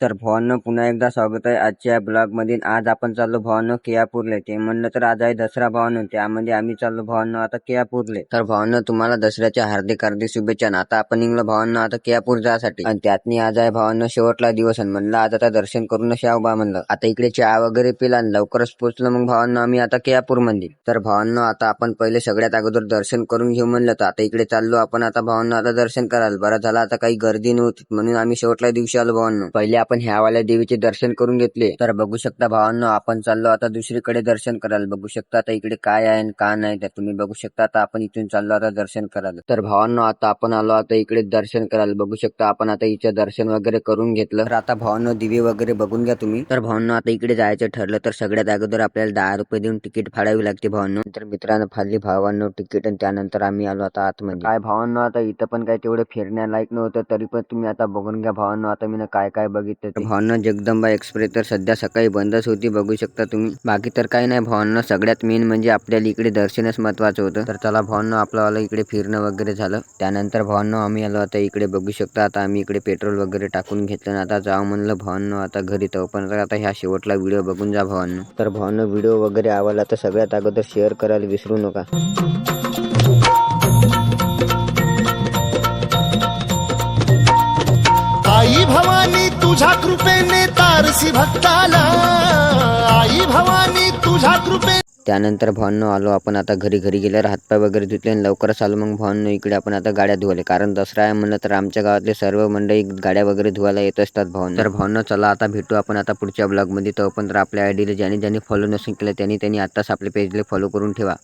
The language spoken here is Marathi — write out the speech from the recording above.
तर भावांनो पुन्हा एकदा स्वागत आहे आजच्या ब्लॉगमध्ये आज आपण चाललो भावांनो केयापूरले ते म्हणलं तर आज आहे दसरा भावांनो. त्यामध्ये आम्ही चाललो भावांनो आता केयापूरले तर भावांनो तुम्हाला दसऱ्याच्या हार्दिक हार्दिक शुभेच्छा. आता आपण निघलो भावांनो आता केयापूर जासाठी आणि त्यातनी आज आहे भावांनो शेवटला दिवस. आणि म्हणलं आज आता दर्शन करून यावं बा म्हणलं. आता इकडे चहा वगैरे पिला आणि लवकरच पोहोचलो मग भावांनो आम्ही आता केयापूरमध्ये तर भावांनो आता आपण पहिले सगळ्यात अगोदर दर्शन करून घेऊ म्हणलं तर आता इकडे चाललो आपण. आता भावांनो आता दर्शन करायला. बरं झालं आता काही गर्दी नव्हती म्हणून आम्ही शेवटल्या दिवशी आलो भावांनो. पहिले आपण ह्यावाल्या देवीचे दर्शन करून घेतले. तर बघू शकता भावांनो आपण चाललो आता दुसरीकडे दर्शन करायला. बघू शकता आता इकडे काय आहे आणि का नाही तर तुम्ही बघू शकता आता आपण इथून चाललो आता दर्शन करायला. तर भावांनो आता आपण आलो आता इकडे दर्शन करायला. बघू शकता आपण आता इथे दर्शन वगैरे करून घेतलं. तर आता भावांनो दिवे वगैरे बघून घ्या तुम्ही. तर भावांनो आता इकडे जायचं ठरलं तर सगळ्यात अगोदर आपल्याला दहा रुपये देऊन तिकीट फाडावी लागते भावांनो. तर मित्रांनो फाडली भावांनो तिकीट आणि त्यानंतर आम्ही आलो आता आतमध्ये. काय भावांनो आता इथं पण काय तेवढं फिरण्यालायक नव्हतं तरी पण तुम्ही आता बघून घ्या भावांनो आता मी काय काय बघितलं. ते. भावांनो जगदंबा एक्सप्रेस तर सध्या सकाळी बंदच होती बघू शकता तुम्ही. बाकी तर काही नाही भावांनो सगळ्यात मेन म्हणजे आपल्याला इकडे दर्शनच महत्वाचं होतं. तर चला भावांनो आपलं इकडे फिरणं वगैरे झालं. त्यानंतर भावांनो आम्ही आलो आता इकडे बघू शकता. आता आम्ही इकडे पेट्रोल वगैरे टाकून घेतलं आणि आता जाऊ म्हणलं भावांनो आता घरी पण आता ह्या शेवटला व्हिडिओ बघून जा भावांनो. तर भावांनो व्हिडिओ वगैरे आवडला तर सगळ्यात अगोदर शेअर करायला विसरू नका. आई भवानी तुझ्या कृपेने तारसी भक्ताला आई भवानी तुझ्या कृपे त्यानंतर भावांनो आलो आपण आता घरी. घरी गेल्यावर हातपाय वगैरे धुतले आणि लवकरच आलो. मग भावांनो इकडे आपण आता गाड्या धुवाले कारण दसरा आहे म्हणलं तर आमच्या गावातले सर्व मंडळी गाड्या वगैरे धुवायला येत असतात भावांनो. तर भावांनो चला आता भेटू आपण आता पुढच्या ब्लॉगमध्ये तो पण तर आपल्या आयडीला ज्याने ज्याने फॉलो नसेल केलं त्यांनी त्यांनी आत्ताच आपल्या पेजला फॉलो करून ठेवा.